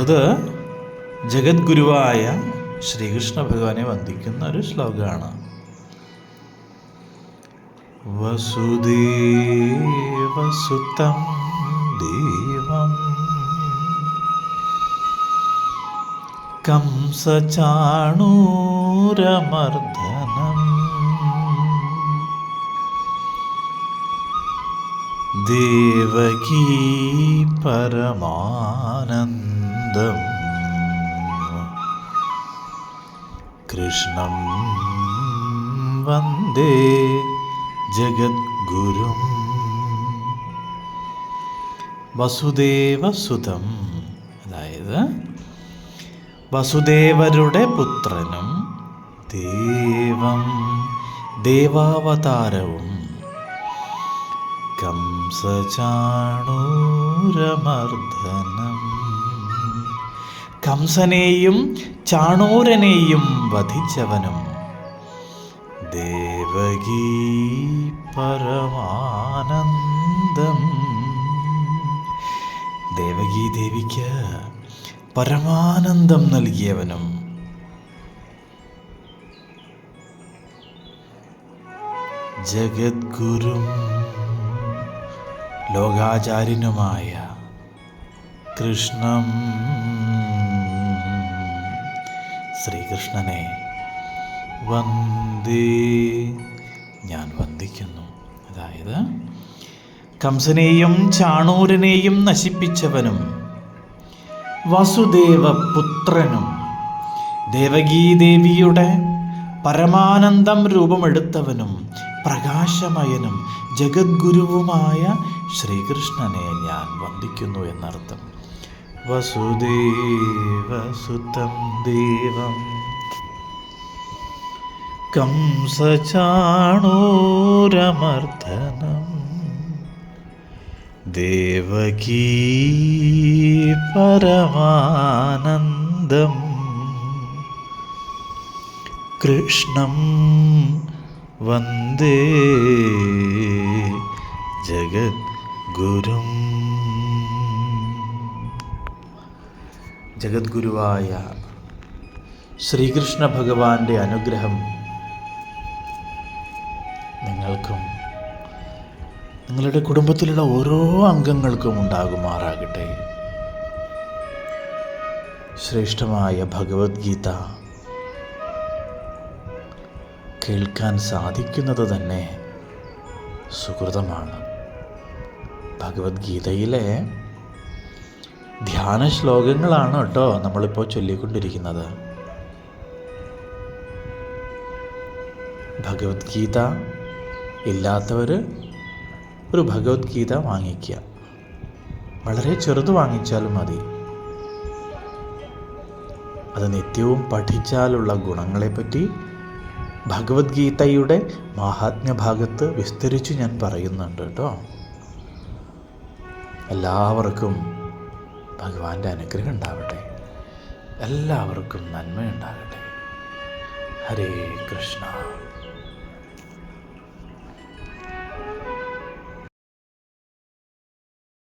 അടുത്തത് ജഗദ്ഗുരുവായ ശ്രീകൃഷ്ണ ഭഗവാനെ വന്ദിക്കുന്ന ഒരു ശ്ലോകമാണ്. വസുദേവസുതം ദേവം കംസചാണൂരമർദ്ദനം ദേവകീ പരമാനന്ദം കൃഷ്ണം വന്ദേ ജഗദ്ഗുരും. വസുദേവസുതം അതായത് വസുദേവരുടെ പുത്രനും ദേവം ദേവാവതാരവും. കംസചാണൂരമർദ്ദനം. കംസനെയും ചാണൂരനെയും വധിച്ചവനും. ദേവകീ പരമാനന്ദം. ദേവകീ ദേവിക്ക് പരമാനന്ദം നൽകിയവനും. ജഗദ്ഗുരും ലോകാചാര്യനുമായ കൃഷ്ണം ശ്രീകൃഷ്ണനെ. വന്ദേ. ഞാൻ വന്ദിക്കുന്നു. അതായത് കംസനെയും ചാണൂരനെയും നശിപ്പിച്ചവനും വസുദേവ പുത്രനും ദേവകീദേവിയുടെ പരമാനന്ദം രൂപമെടുത്തവനും പ്രകാശമയനും ജഗദ്ഗുരുവുമായ ശ്രീകൃഷ്ണനെ ഞാൻ വന്ദിക്കുന്നു എന്നർത്ഥം. വസുദേവസുതം ദേവം. കംസചാണൂരമർദ്ദനം. ദേവകീ പരമാനന്ദം. കൃഷ്ണം വന്ദേ ജഗദ്ഗുരും. ജഗദ്ഗുരുവായ ശ്രീകൃഷ്ണ ഭഗവാന്റെ അനുഗ്രഹം നിങ്ങൾക്കും നിങ്ങളുടെ കുടുംബത്തിലുള്ള ഓരോ അംഗങ്ങൾക്കും ഉണ്ടാകുമാറാകട്ടെ. ശ്രേഷ്ഠമായ ഭഗവത്ഗീത കേൾക്കാൻ സാധിക്കുന്നത് തന്നെ സുഹൃതമാണ്. ഭഗവത്ഗീതയിലെ ധ്യാന ശ്ലോകങ്ങളാണ് കേട്ടോ നമ്മളിപ്പോൾ ചൊല്ലിക്കൊണ്ടിരിക്കുന്നത്. ഭഗവത്ഗീത ഇല്ലാത്തവർ ഒരു ഭഗവത്ഗീത വാങ്ങിക്കുക. വളരെ ചെറുത് വാങ്ങിച്ചാലും മതി. അത് നിത്യവും പഠിച്ചാലുള്ള ഗുണങ്ങളെപ്പറ്റി ഭഗവത്ഗീതയുടെ മാഹാത്മ്യഭാഗത്ത് വിസ്തരിച്ച് ഞാൻ പറയുന്നുണ്ട് കേട്ടോ. എല്ലാവർക്കും ഭഗവാന്റെ അനുഗ്രഹം ഉണ്ടാവട്ടെ. എല്ലാവർക്കും നന്മയുണ്ടാകട്ടെ. ഹരേ കൃഷ്ണ.